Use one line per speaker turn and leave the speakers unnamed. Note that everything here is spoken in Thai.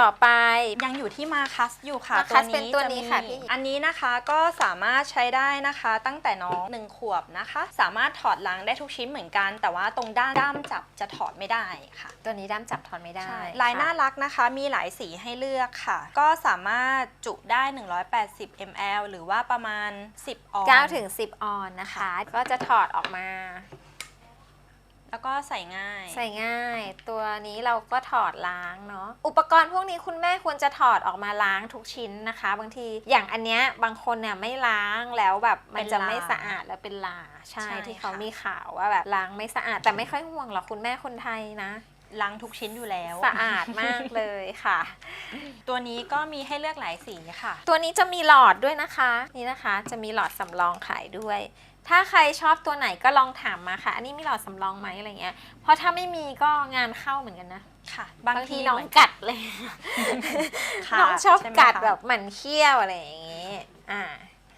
ต่อไป
ยังอยู่ที่มาคัสอยู่ค่ะ
Marcus เป็นตัวนี้
จ
ค่ะ
มี
พี่
อันนี้นะคะก็สามารถใช้ได้นะคะตั้งแต่น้องหนึ่งขวบนะคะ สามารถถอดล้างได้ทุกชิ้นเหมือนกัน แต่ว่าตรงด้านด้ามจับจะถอดไม่ได้ค่ะ
ตัวนี้ด้ามจับถอนไม่ได้
ใช่ลายน่า
ค่ะ
รักนะคะ มีหลายสีให้เลือกค่ะ ก็สามารถจุได้ 180 ml หรือว่าประมาณ 10 ออน
9ถึง10 ออนนะคะ ก็จะถอดออกมา
แล้วก็ใส่ง่าย
ใส่ง่าย ตัวนี้เราก็ถอดล้างเนาะอุปกรณ์พวกนี้คุณแม่ควรจะถอดออกมาล้างทุกชิ้นนะคะ บางทีอย่างอันเนี้ยบางคนเนี่ยไม่ล้างแล้วแบบมันจะ
เป็นลา
ไม่สะอาดแล้วเป็นลาใช่
ใช่
ที่เขา
ค่ะ
มีข่าวว่าแบบล้างไม่สะอาดแต่ไม่ค่อยห่วงหรอกคุณแม่คนไทยนะ
ล้างทุกชิ้นอยู่แล้ว
สะอาดมากเลยค่ะ
ตัวนี้ก็มีให้เลือกหลายสีค่ะ
ตัวนี้จะมีหลอดด้วยนะคะ นี่นะคะ จะมีหลอดสำรองขายด้วย ถ้าใครชอบตัวไหนก็ลองถามมาค่ะ อันนี้มีหลอดสำรองไหมอะไรเงี้ย เพราะถ้าไม่มีก็งานเข้าเหมือนกันนะ
ค่ะ
บา
บางง
ที
ที
น้อง
เหมื
กัดเลย
ค่ะ
น้องชอบ
ใไหม
กัด
คะ
แบบหมันเคี้ยวอะไรอย่างงี้ อ่า